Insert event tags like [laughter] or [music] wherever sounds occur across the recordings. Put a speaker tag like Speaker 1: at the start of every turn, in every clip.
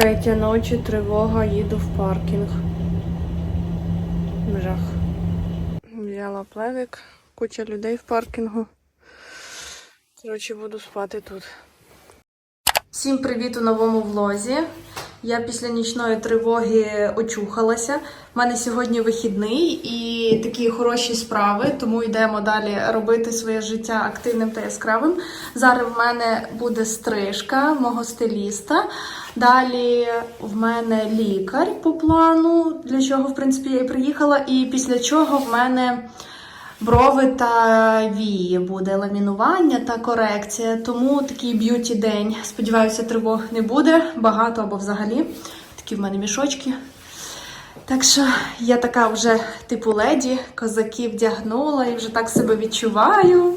Speaker 1: Третя ночі, тривога, їду в паркінг. Жах. Взяла плевик, куча людей в паркінгу. Коротше, буду спати тут. Всім привіт у новому влозі. Я після нічної тривоги очухалася. У мене сьогодні вихідний і такі хороші справи, тому йдемо далі робити своє життя активним та яскравим. Зараз в мене буде стрижка мого стиліста. Далі в мене лікар по плану, для чого, в принципі, я і приїхала. І після чого в мене брови та вії буде ламінування та корекція. Тому такий б'юті день. Сподіваюся, тривог не буде багато або взагалі. Такі в мене мішочки. Так що я така вже типу леді, козаки вдягнула і вже так себе відчуваю.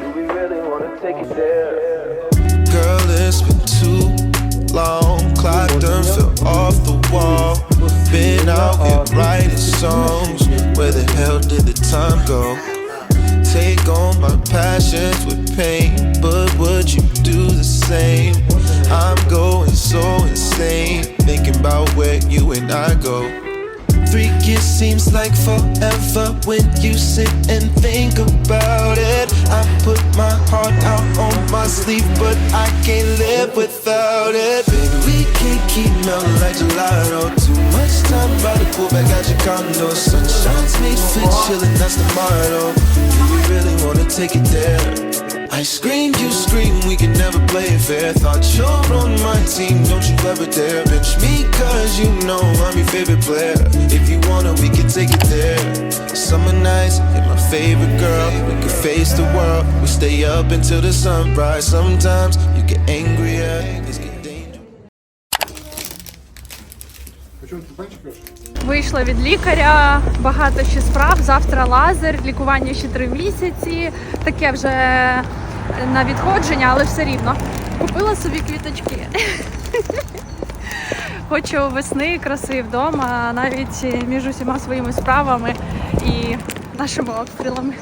Speaker 2: Do we really wanna take it there?
Speaker 3: Long. Clock done fell off the wall. Been out here writing songs. Where the hell did the time go? Take on my passions with pain, but would you do the same? I'm going so insane, thinking about where you and I go. Three years seems like forever when you sit and think about it. I put my heart out on my sleeve, but I can't live without it. Baby, we can't keep melting like gelato. Too much time by the pool back at your condo. Sunshine's made for chillin', that's the motto. Do we really wanna take it there? I scream, you scream, we can never play it fair. Thought you're on my team, don't you ever dare bench me, cause you know I'm your favorite player. If you wanna, we can take it there. Summer nights, you're my favorite girl. We can face the world, we stay up until the sunrise. Sometimes you get angrier, things get dangerous.
Speaker 1: Вийшла від лікаря, багато ще справ. Завтра лазер, лікування ще три місяці. Таке вже на відходження, але все рівно. Купила собі квіточки. [laughs] Хочу весни, краси вдома, навіть між усіма своїми справами і нашими обстрілами.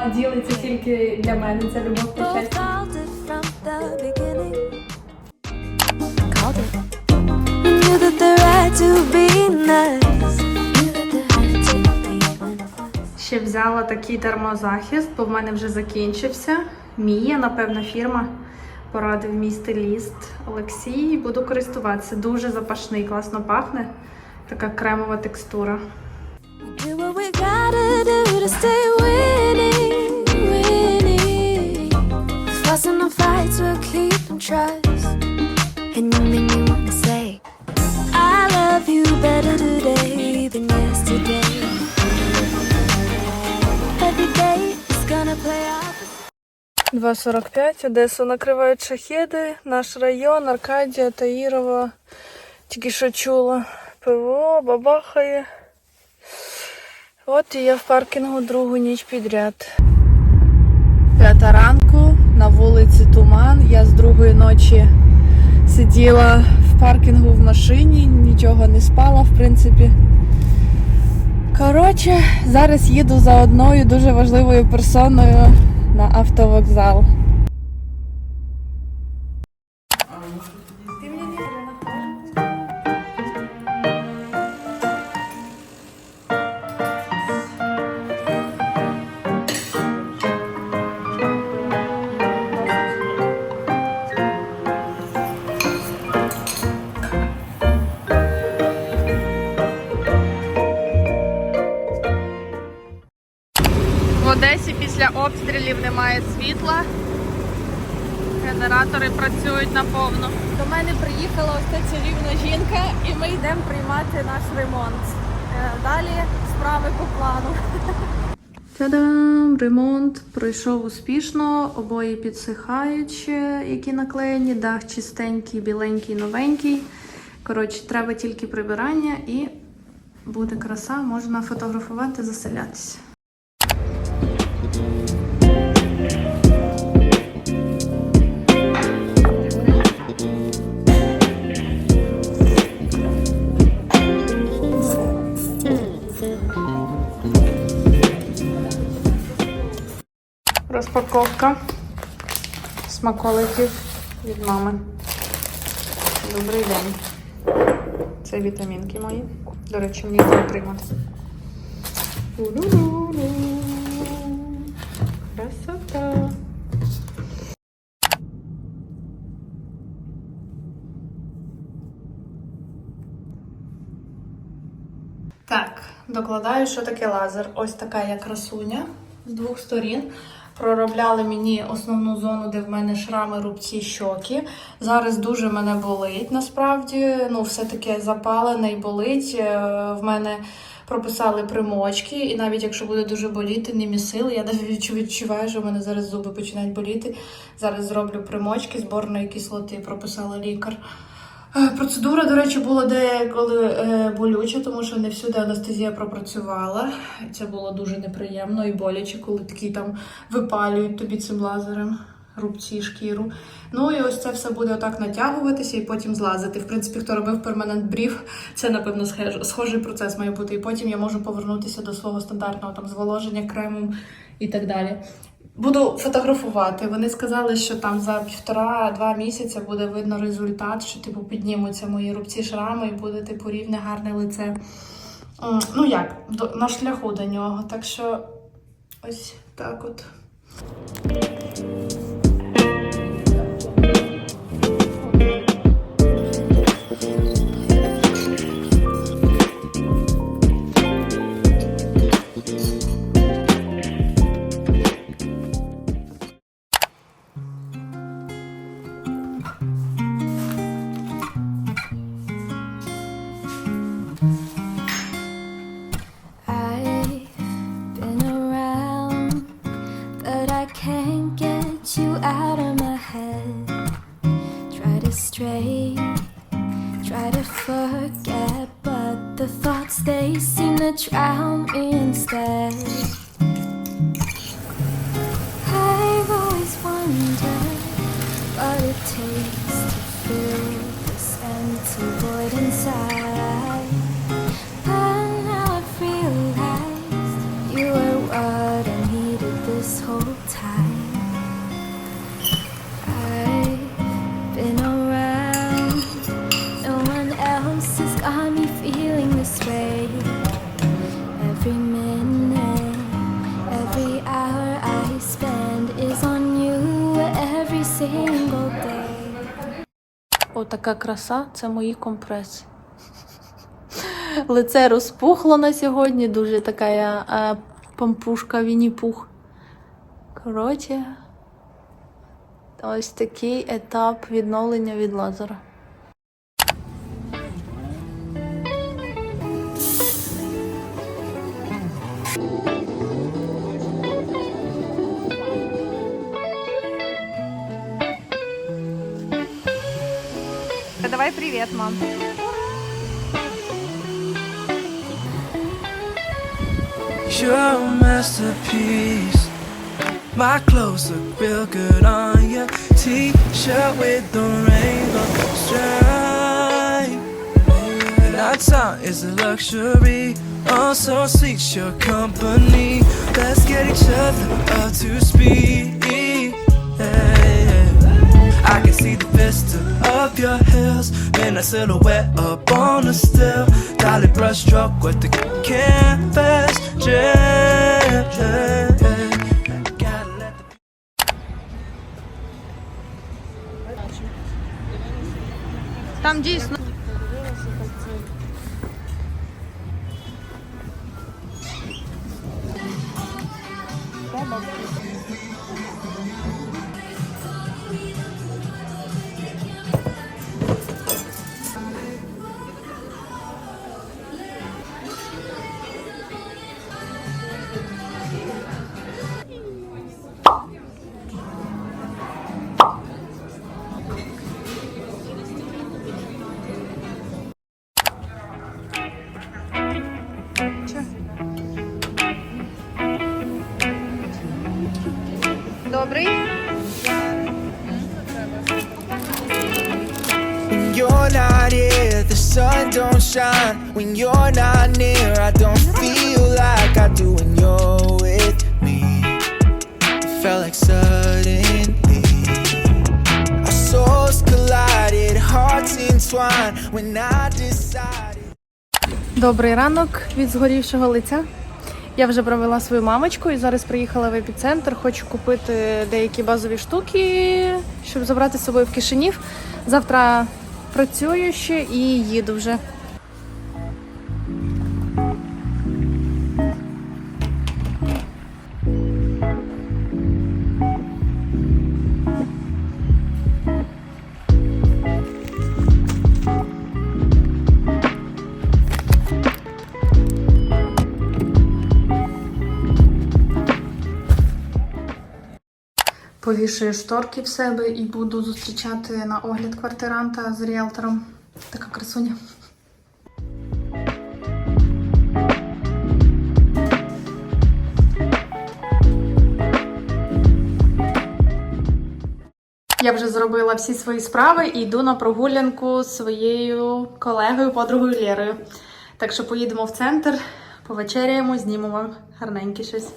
Speaker 1: Вона ділиться тільки для мене. Це любов та щастя. Ще взяла такий термозахист, бо в мене вже закінчився. Мія, напевно, фірма. Порадив мій стиліст Олексій. Буду користуватися. Дуже запашний, класно пахне. Така кремова текстура.
Speaker 4: Do what we gotta do to stay winning. Trust. And you make me wanna say, I love you better today than yesterday. Every day is gonna play out.
Speaker 1: 2.45, Одесу накривають шахеди, наш район, Аркадія, Таїрова. Тільки що чула. ПВО, бабахає. От і я в паркінгу другу ніч підряд. П'ята ранку, на вулиці Туман. Я з другої ночі сиділа в паркінгу в машині, нічого не спала, в принципі. Коротше, зараз їду за одною дуже важливою персоною на автовокзал. Немає світла. Генератори працюють наповну. До мене приїхала ось ця чарівна жінка, і ми йдемо приймати наш ремонт. Е, Далі справи по плану. [laughs] Та-дам! Ремонт пройшов успішно, обої підсихають, ще, які наклеєні, дах чистенький, біленький, новенький. Коротше, треба тільки прибирання і буде краса, можна фотографувати, заселятися. Розпаковка смаколиків від мами. Добрий день. Це вітамінки мої. До речі, мені треба. У-ду-ду-ду. Красота. Так, докладаю, що таке лазер. Ось така я красуня з двох сторін. Проробляли мені основну зону, де в мене шрами, рубці, щоки. Зараз дуже мене болить насправді. Ну, все таке запалене і болить. Е, В мене прописали примочки, і навіть якщо буде дуже боліти, не місили. Я навіть відчуваю, що в мене зараз зуби починають боліти. Зараз зроблю примочки зборної кислоти, прописала лікар. Е, Процедура, до речі, була деколи е, болюча, тому що не всюди анестезія пропрацювала. Це було дуже неприємно і боляче, коли такі там випалюють тобі цим лазером рубці, шкіру. Ну і ось це все буде отак натягуватися і потім злазити. В принципі, хто робив перманент брів, це напевно схожий процес має бути. І потім я можу повернутися до свого стандартного там зволоження кремом і так далі. Буду фотографувати. Вони сказали, що там за півтора-два місяці буде видно результат, що типу піднімуться мої рубці шрами і буде типу рівне гарне лице. Ну як, на шляху до нього. Так що ось так от.
Speaker 4: I've
Speaker 1: Отака краса це мої компреси. Лице розпухло на сьогодні, дуже така я е, пампушка Вінні-Пух. Коротше, ось такий етап відновлення від лазера. vet man.
Speaker 5: You're masterpiece. My clothes look real good on your t-shirt with the rainbow stripe. Our time is a luxury. Oh, so sweet your company. Let's get each other up to speed. Silhouette up on the still. Dolly brush stroke with the canvas.
Speaker 3: When you're not near, I don't feel like I do when you're with me. It felt like suddenly our souls collided, hearts entwined. When I decided.
Speaker 1: Добрий ранок від згорівшого лиця. Я вже провела свою мамочку і зараз приїхала в епіцентр. Хочу купити деякі базові штуки, щоб забрати з собою в кишенів. Завтра працюю ще і їду вже. Повішую шторки в себе і буду зустрічати на огляд квартиранта з ріелтором. Така красуня. Я вже зробила всі свої справи і йду на прогулянку з своєю колегою, подругою Лєрою. Так що поїдемо в центр, повечеряємо, знімемо гарненьке щось.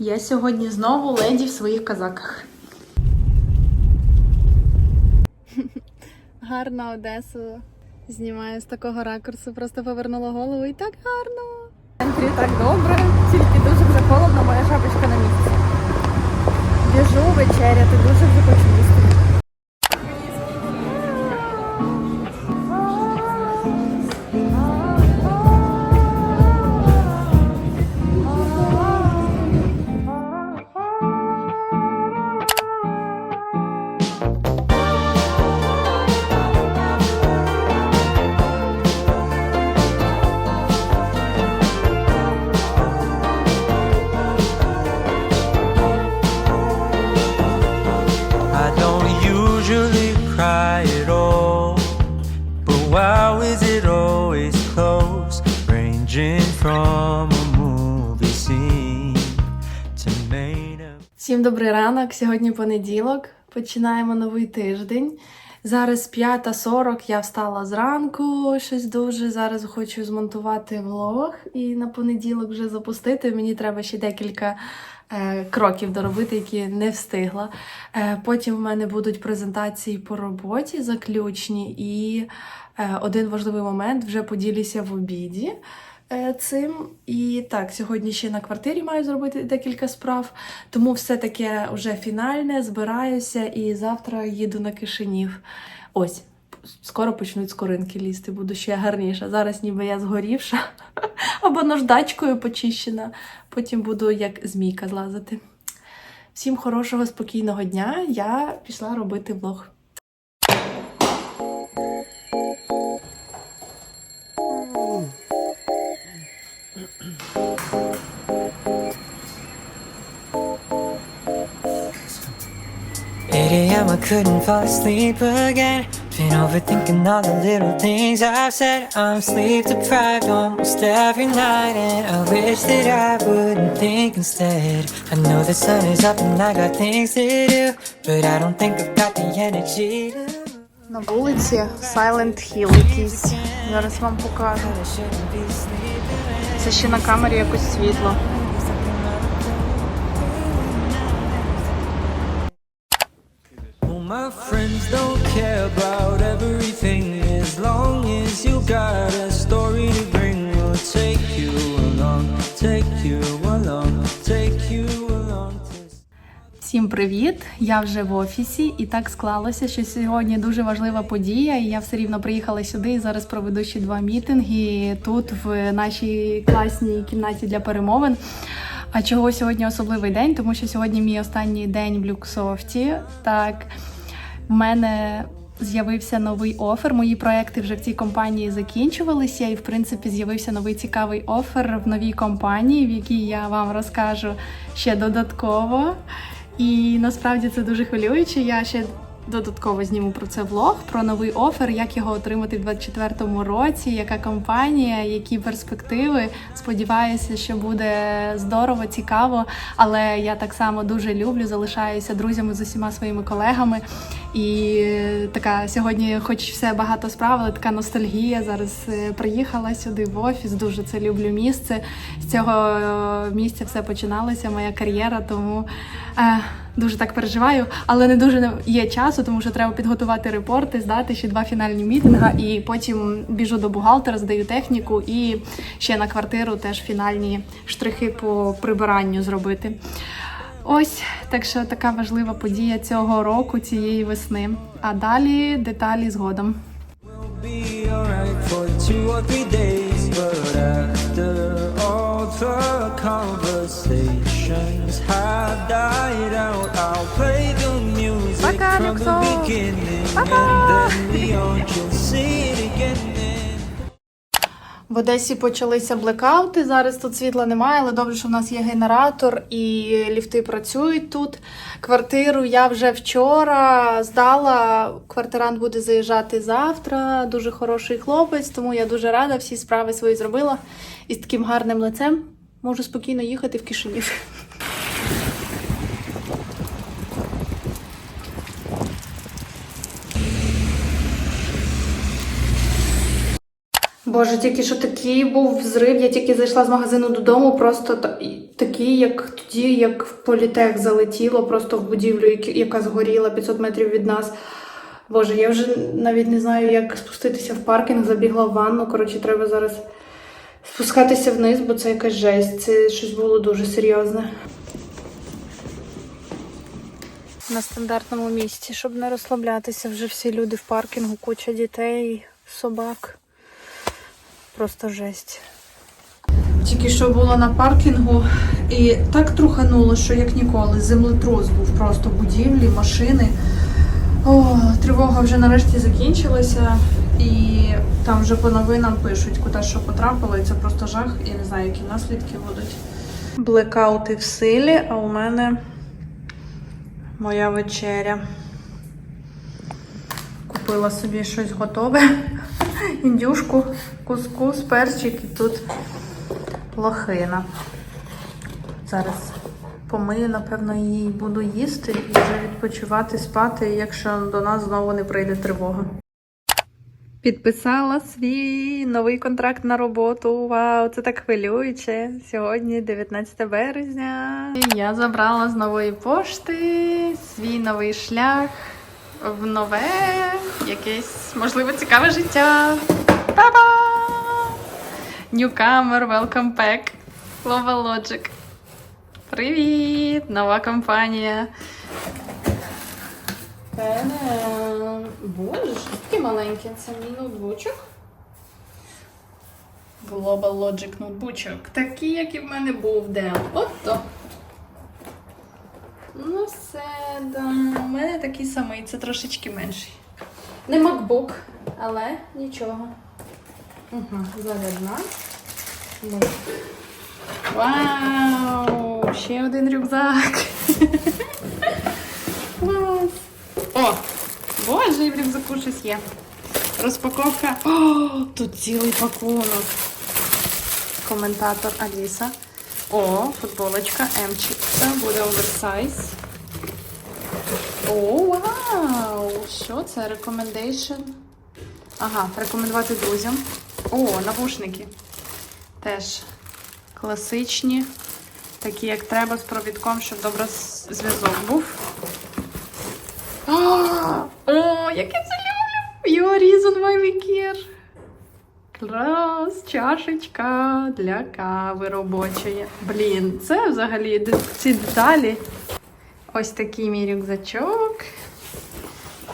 Speaker 1: Я сьогодні знову леді в своїх казаках. [laughs] Гарна Одесу. Знімаю з такого ракурсу, просто повернула голову і так гарно. В центрі так добре, тільки дуже вже холодно, моя шапочка на місці. Біжу вечеряти, дуже вже хочу їсти. Всім добрий ранок. Сьогодні понеділок. Починаємо новий тиждень. Зараз 5.40, я встала зранку, щось дуже. Зараз хочу змонтувати влог і на понеділок вже запустити. Мені треба ще декілька е, кроків доробити, які не встигла. Е, потім в мене будуть презентації по роботі заключні, і е, один важливий момент вже поділюся в обіді цим. І так, сьогодні ще на квартирі маю зробити декілька справ, тому все таке вже фінальне, збираюся і завтра їду на Кишинів. Ось. Скоро почнуть скоринки лізти, буду ще гарніша. Зараз ніби я згорівша [laughs] або наждачкою почищена. Потім буду як змійка злазити. Всім хорошого, спокійного дня. Я пішла робити влог.
Speaker 6: Eight a.m. I couldn't fall asleep again. Been overthinking all the little things I've said. I'm sleep deprived almost every night, and I wish that I wouldn't think instead. I know the sun is up and I got things to do, but I don't think I've got the energy to.
Speaker 1: На вулиці Silent Hill якийсь. Зараз вам покажу. Це ще на камері якось світло.
Speaker 6: Friends don't care about everything as long as you got a story to bring. We'll take you along, take you along, take you along.
Speaker 1: Всім привіт! Я вже в офісі, і так склалося, що сьогодні дуже важлива подія, і я все рівно приїхала сюди і зараз проведу ще два мітинги тут, в нашій класній кімнаті для перемовин. А чого сьогодні особливий день? Тому що сьогодні мій останній день в Люксофті. Так, в мене з'явився новий офер. Мої проекти вже в цій компанії закінчувалися, і в принципі з'явився новий цікавий офер в новій компанії, в якій я вам розкажу ще додатково. І насправді це дуже хвилююче. Я ще додатково зніму про це влог, про новий офер, як його отримати в 2024 році, яка компанія, які перспективи. Сподіваюся, що буде здорово, цікаво. Але я так само дуже люблю, залишаюся друзями з усіма своїми колегами. І е, така сьогодні, хоч все багато справ, але така ностальгія. Зараз е, приїхала сюди в офіс. Дуже це люблю місце. З цього е, місця все починалося, моя кар'єра, тому е, дуже так переживаю. Але не дуже є часу, тому що треба підготувати репорти, здати ще два фінальні мітинга, і потім біжу до бухгалтера, здаю техніку і ще на квартиру теж фінальні штрихи по прибиранню зробити. Ось так що така важлива подія цього року, цієї весни. А далі деталі згодом. Пока, Люксо. Пока. В Одесі почалися блекаути. Зараз тут світла немає, але добре, що в нас є генератор і ліфти працюють тут. Квартиру я вже вчора здала. Квартирант буде заїжджати завтра. Дуже хороший хлопець, тому я дуже рада, всі справи свої зробила. І з таким гарним лицем можу спокійно їхати в Кишинів. Боже, тільки що такий був взрив. Я тільки зайшла з магазину додому, просто та- такий, як тоді, як в політех залетіло, просто в будівлю, яка згоріла 500 метрів від нас. Боже, я вже навіть не знаю, як спуститися в паркінг, забігла в ванну. Коротше, треба зараз спускатися вниз, бо це якась жесть. Це щось було дуже серйозне. На стандартному місці, щоб не розслаблятися, вже всі люди в паркінгу, куча дітей, собак. Просто жесть. Тільки що була на паркінгу і так трухануло, що як ніколи. Землетрус був просто будівлі, машини. О, тривога вже нарешті закінчилася, і там вже по новинам пишуть, куди що потрапило, і це просто жах. Я не знаю, які наслідки будуть. Блекаути в силі, а у мене моя вечеря. Купила собі щось готове. Індюшку, кускус, перчик і тут лохина. Зараз помию, напевно, її буду їсти і вже відпочивати, спати, якщо до нас знову не прийде тривога. Підписала свій новий контракт на роботу. Вау, це так хвилююче. Сьогодні 19 березня. Я забрала з нової пошти свій новий шлях в нове, якесь, можливо, цікаве життя. Та-ба! Newcomer, welcome back. Global Logic. Привіт! Нова компанія. Боже, що таке маленьке? Це мій ноутбучок. Global Logic ноутбучок. Такий, як і в мене був Dell. Ото. Ну все, да. У мене такий самий, це трошечки менший. Не MacBook, але нічого. Угу, зарядна. Ну. Вау! Ще один рюкзак. Клас! О! Боже, і в рюкзаку щось є. Розпаковка. О, тут цілий пакунок. Коментатор Аліса. О, футболочка Емчик. Це буде оверсайз. О, вау! Що це? Recommendation. Ага, рекомендувати друзям. О, навушники. Теж класичні. Такі, як треба, з провідком, щоб добре зв'язок був. О, о, як я це люблю! Your reason why we care. Клас, чашечка для кави робочої. Блін, це взагалі ці деталі. Ось такий мій рюкзачок.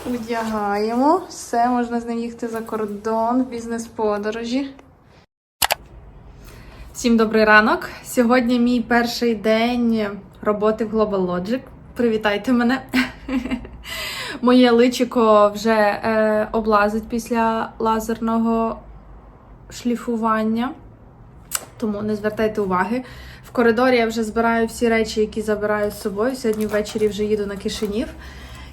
Speaker 1: Одягаємо. Все, можна з ним їхати за кордон в бізнес-подорожі. Всім добрий ранок. Сьогодні мій перший день роботи в Global Logic. Привітайте мене. [laughs] Моє личико вже е, облазить після лазерного шліфування, тому не звертайте уваги. В коридорі я вже збираю всі речі, які забираю з собою. Сьогодні ввечері вже їду на Кишинів.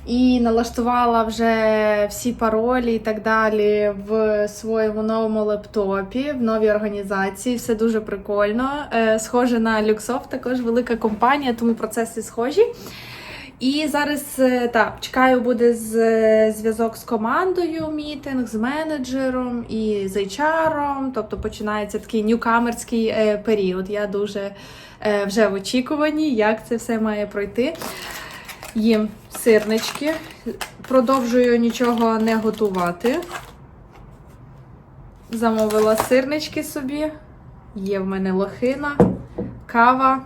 Speaker 1: і налаштувала вже всі паролі і так далі в своєму новому лептопі, в новій організації. Все дуже прикольно. Е, Схоже на Люксофт, також велика компанія, тому процеси схожі. І зараз е, так, чекаю, буде з, зв'язок з командою, мітинг, з менеджером і з HR. Тобто починається такий ньюкамерський е, період. Я дуже е, вже в очікуванні, як це все має пройти. Їм сирнички. Продовжую нічого не готувати. Замовила сирнички собі. Є в мене лохина, кава.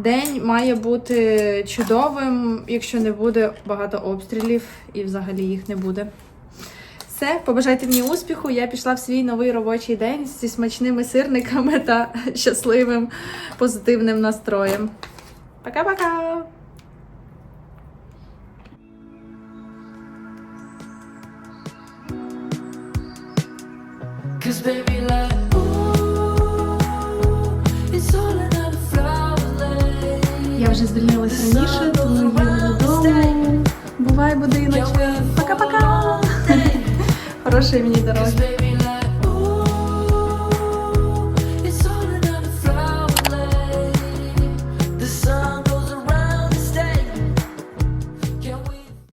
Speaker 1: День має бути чудовим, якщо не буде багато обстрілів і взагалі їх не буде. Все, побажайте мені успіху. Я пішла в свій новий робочий день зі смачними сирниками та [laughs] щасливим позитивним настроєм. Пока-пока!
Speaker 4: Baby, like,
Speaker 1: вже звільнилась раніше, тому їду додому. Бувай, будиночки. Пока-пока! [laughs] Хорошої мені дороги.